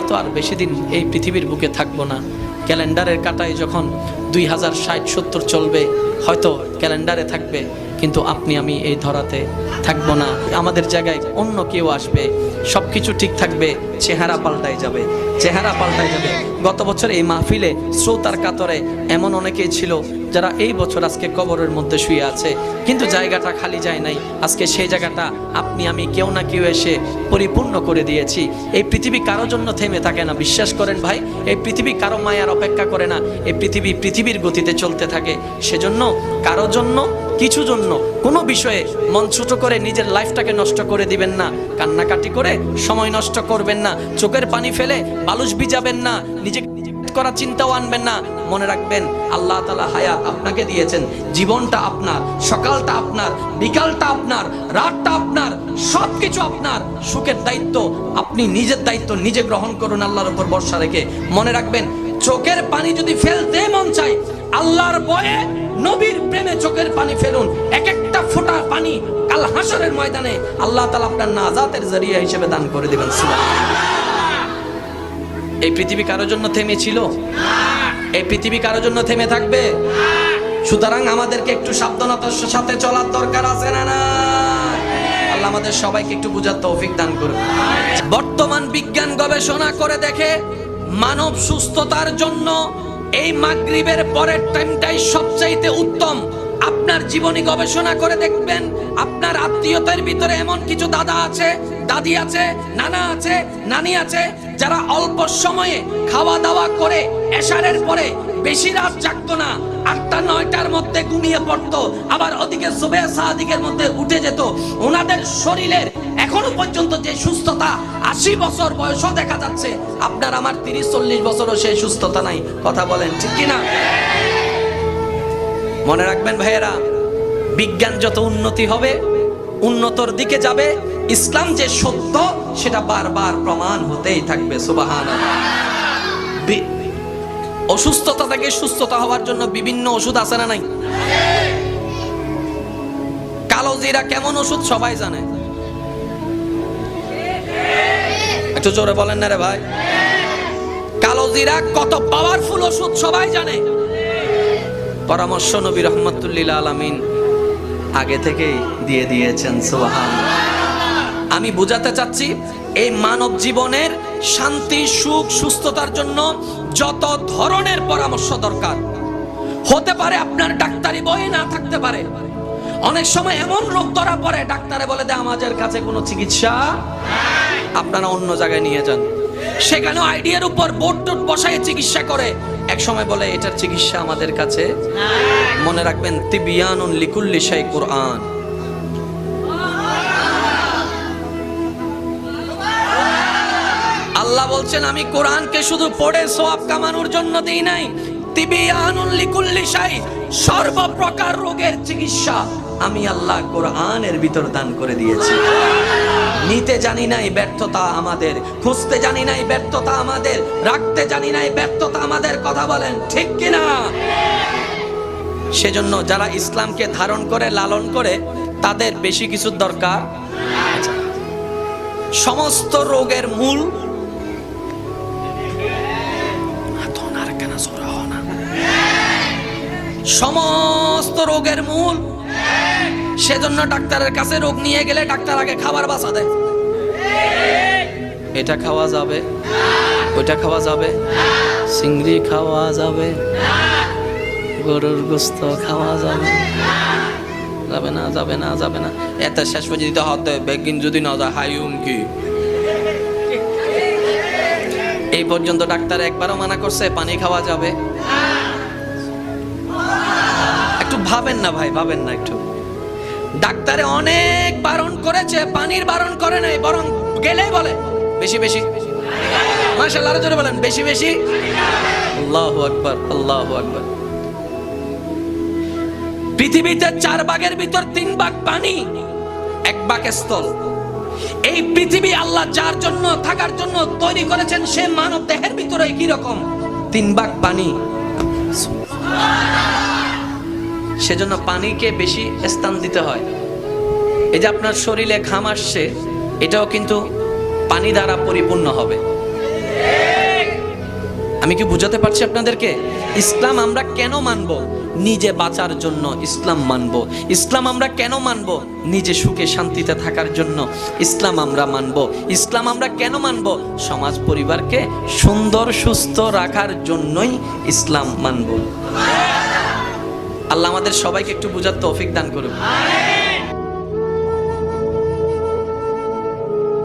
হয়তো আর বেশি দিন এই পৃথিবীর বুকে থাকব না। ক্যালেন্ডারের কাটায় যখন দুই হাজার ষাট সত্তর চলবে, হয়তো ক্যালেন্ডারে থাকবে, কিন্তু আপনি আমি এই ধরাতে থাকব না। আমাদের জায়গায় অন্য কেউ আসবে সব কিছু ঠিক থাকবে, চেহারা পাল্টাই যাবে, চেহারা পাল্টাই যাবে। গত বছর এই মাহফিলে শ্রোতার কাতরে এমন অনেকেই ছিল যারা এই বছর আজকে কবরের মধ্যে শুয়ে আছে, কিন্তু জায়গাটা খালি যায় নাই। আজকে সেই জায়গাটা আপনি, আমি কেউ না কেউ এসে পরিপূর্ণ করে দিয়েছি। এই পৃথিবী কারও জন্য থেমে থাকে না, বিশ্বাস করেন ভাই। এই পৃথিবী কারও মায়ার অপেক্ষা করে না। এই পৃথিবী পৃথিবীর গতিতে চলতে থাকে। সেজন্য কারও জন্য, কিছু জন্য, কোনো বিষয়ে মন ছোট করে নিজের লাইফটাকে নষ্ট করে দিবেন না। কান্নাকাটি করে সময় নষ্ট করবেন না। চোখের পানি ফেলে বালুস ভিজাবেন না। নিজে করার চিন্তাও আনবেন না, মনে রাখবেন আল্লাহ তালা হায়াত আপনাকে দিয়েছেন। জীবনটা আপনার, সকালটা আপনার, বিকালটা আপনার, রাতটা আপনার সব কিছু আপনার। সুখের দায়িত্ব আপনি নিজের দায়িত্ব নিজে গ্রহণ করুন আল্লাহর উপর ভরসা রেখে। মনে রাখবেন, চোখের পানি যদি ফেলতে মন চাই আল্লাহর বয়ে নবীর প্রেমে চোখের পানি ফেলুন। এক একটা ফোঁটা পানি কাল হাসরের ময়দানে আল্লাহ তালা আপনার নাজাতের জরিয়া হিসেবে দান করে দেবেন এই পৃথিবী কারোর জন্য থেমেছিল এই পৃথিবী কারোর জন্য থেমে থাকবে? সুতরাং আমাদেরকে একটু সাবধানতার সাথে চলার দরকার আছে না না আল্লাহ আমাদের সবাইকে একটু বুঝার তৌফিক দান করুন। বর্তমান বিজ্ঞান গবেষণা করে দেখে মানব সুস্থতার জন্য এই মাগরিবের পরের টাইমটাই সবচাইতে উত্তম। আপনার জীবনী গবেষণা করে দেখবেন আপনার আত্মীয়তার ভিতরে এমন কিছু দাদা আছে, দাদি আছে, নানা আছে, নানি আছে, যারা অল্প সময়ে খাওয়া দাওয়া করে এশারের পরে বেশি রাত জাগতো না, আটটা, নয়টার মধ্যে ঘুমিয়ে পড়তো, আবার ওদিকে সুবে সাদিকের মধ্যে উঠে যেত। ওনাদের শরীরের এখনও পর্যন্ত যে সুস্থতা আশি বছর বয়সও দেখা যাচ্ছে, আপনার আমার তিরিশ, চল্লিশ বছরও সেই সুস্থতা নাই, কথা বলেন ঠিক কিনা? মনে রাখবেন ভাইয়েরা, বিজ্ঞান যত উন্নতি হবে, উন্নতর দিকে যাবে, ইসলাম যে সত্য, সেটা বারবার প্রমাণ হতেই থাকবে সুবাহান অসুস্থতা থেকে সুস্থতা হওয়ার জন্য বিভিন্ন ওষুধ আছে না নাই? কালো জিরা কেমন ওষুধ সবাই জানে? একটু জোরে বলেন না রে ভাই? কালো জিরা কত পাওয়ারফুল ওষুধ সবাই জানে। পরামর্শ নবী রহমতুল্লিল আলমিন আগে থেকেই দিয়ে দিয়েছেন সোহান আমি বুঝাতে চাচ্ছি, এই মানব জীবনের শান্তি, সুখ, সুস্থতার জন্য যত ধরনের পরামর্শ দরকার, হতে পারে আপনার ডাক্তারি বই না থাকতে পারে। অনেক সময় এমন রোগ ধরা পড়ে, ডাক্তারে বলে দেয়, আমাদের কাছে কোনো চিকিৎসা আপনারা অন্য জায়গায় নিয়ে যান। সেখানে আইডিয়ার উপর বোর্ড টোট বসায় চিকিৎসা করে। এক সময় বলে, এটার চিকিৎসা আমাদের কাছে মনে রাখবেন, তিবিয়ানুন লিকুল্লি কোরআন। আল্লাহ বলছেন, আমি কোরআনকে শুধু পড়ে সোয়াব কামানোর জন্য দিই নাই সর্বপ্রকার রোগের চিকিৎসা আমি আল্লাহ কোরআনের ভিতর দান করে দিয়েছি। নিতে জানি নাই ব্যর্থতা আমাদের, খুঁজতে জানি নাই ব্যর্থতা আমাদের, রাখতে জানি নাই ব্যর্থতা আমাদের, কথা বলেন ঠিক কিনা? সেজন্য যারা ইসলামকে ধারণ করে, লালন করে, তাদের বেশি কিছুর দরকার? সমস্ত রোগের মূল সমস্ত রোগের মূল। সেজন্য ডাক্তারের কাছে রোগ নিয়ে গেলে ডাক্তার আগে খাবার বাসা দেয়। এটা খাওয়া যাবে, ওইটা খাওয়া যাবে, চিংড়ি খাওয়া যাবে, গরুর গোস্ত খাওয়া যাবে। যাবে না যাবে না যাবে না। এত শেষ পর্যন্ত হাত বেগিন যদি না যায়, হাই কি? এই পর্যন্ত ডাক্তার একবারও মানা করছে, পানি খাওয়া যাবে। ভাবেন না ভাই, ভাবেন না একটু। ডাক্তারে অনেক বারণ করেছে, পানির বারণ করে নাই, বরং গেলেই বলে। বেশি বেশি। মাশাআল্লাহ, আরও জোরে বলেন, বেশি বেশি। আল্লাহু আকবার আল্লাহু আকবার। পৃথিবীতে চার ভাগের ভিতর তিন ভাগ পানি, এক ভাগ স্থল। এই পৃথিবী আল্লাহ যার জন্য, থাকার জন্য তৈরি করেছেন, সে মানব দেহের ভিতরে কি রকম? তিন ভাগ পানি। সেজন্য পানিকে বেশি স্থান দিতে হয়। এই যে আপনার শরীরে ঘাম আসছে, এটাও কিন্তু পানি দ্বারা পরিপূর্ণ হবে। আমি কি বুঝাতে পারছি আপনাদেরকে? ইসলাম আমরা কেন মানব? নিজে বাঁচার জন্য ইসলাম মানব। ইসলাম আমরা কেন মানব? নিজে সুখে শান্তিতে থাকার জন্য ইসলাম আমরা মানব। ইসলাম আমরা কেন মানব? সমাজ পরিবারকে সুন্দর, সুস্থ রাখার জন্যই ইসলাম মানব। আল্লাহ আমাদের সবাইকে একটু বোঝার তৌফিক দান করুন